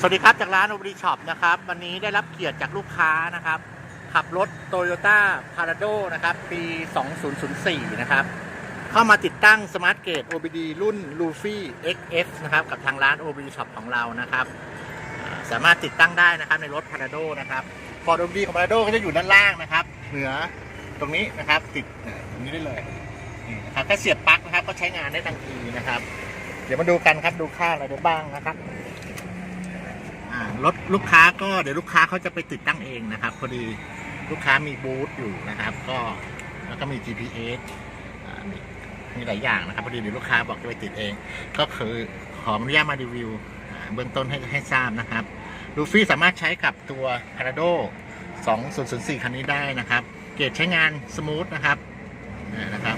สวัสดีครับ จากร้านโอ b ริช็อปนะครับ วันนี้ได้รับเกียรติจากลูกค้านะครับ ขับรถ Toyota Parado นะครับ ปี 2004 นะครับ เข้ามาติดตั้งสมาร์ทเกต OBD รุ่น l u f y XF นะครับ กับทางร้าน o b ริช็อปของเรานะครับ สามารถติดตั้งได้นะครับในรถ Parado นะครับพอร์ต OBD ของ Parado ก็จะอยู่ด้านล่างนะครับ เหนือตรงนี้นะครับติดตรงนี้ได้เลยนี่นะครับแค่เสียบปลั๊กนะครับก็ใช้งานได้ทันทีนะครับ เดี๋ยวมาดูกันครับดูค่าอะไรได้บ้างนะครับารถลูกค้าก็เดี๋ยวลูกค้าเขาจะไปติดตั้งเองนะครับ พอดีลูกค้ามีบูธอยู่นะครับ ก็แล้วก็มี GPS อ่ามีมีหลายอย่างนะครับพอดีเดี๋ยวลูกค้าบอกจะไปติดเอง ก็คือขออนุญาตมารีวิวเบื้องต้นให้ให้ทราบนะครับลูฟี่สามารถใช้กับตัว Parado 2004 คันนี้ได้นะครับ เกจใช้งานสมูทนะครับอ่นะครับ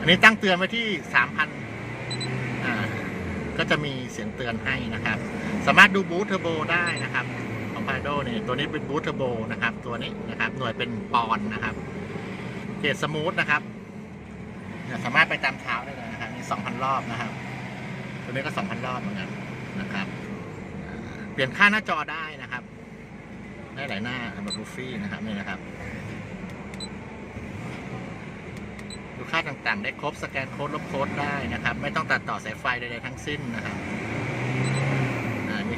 อันนี้ตั้งเตือนไว้ที่ 3,000อ่าก็จะมีเสียงเตือนให้นะครับ สามารถดูบูทเทอร์โบได้นะครับของพาโดเนี่ยตัวนี้เป็นบูทเทอร์โบนะครับ ตัวนี้นะครับ หน่วยเป็นปอนด์นะครับ เกรดสมูทนะครับเนี่ยสามารถไปตามเท้าได้เลยนะครับมี2,000 รอบนะครับ ตัวนี้ก็ 2,000 รอบเหมือนกันนะครับ เปลี่ยนค่าหน้าจอได้นะครับได้หลายหน้าแบบรูฟี่นะครับนี่นะครับดูค่าต่างๆ ได้ครบสแกนโค้ดลบโค้ดได้นะครับ ไม่ต้องตัดต่อสายไฟใดๆทั้งสิ้นนะครับ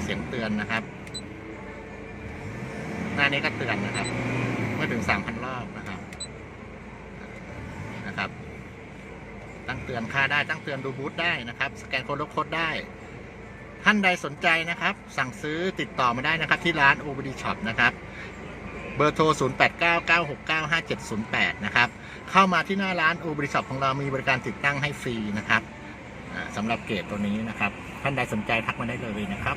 เสียงเตือนนะครับ หน้านี้ก็เตือนนะครับ เมื่อถึง3,000รอบนะครับ นะครับ ตั้งเตือนค่าได้ตั้งเตือนดูบูธได้นะครับ สแกนโค้ดลบโค้ดได้ ท่านใดสนใจนะครับ สั่งซื้อติดต่อมาได้นะครับ ที่ร้าน OBD Shop นะครับเบอร์โทร 0899695708 นะครับ เข้ามาที่หน้าร้าน OBD Shop ของเรามีบริการติดตั้งให้ฟรีนะครับสำหรับเกรดตัวนี้นะครับ ท่านใดสนใจทักมาได้เลยนะครับ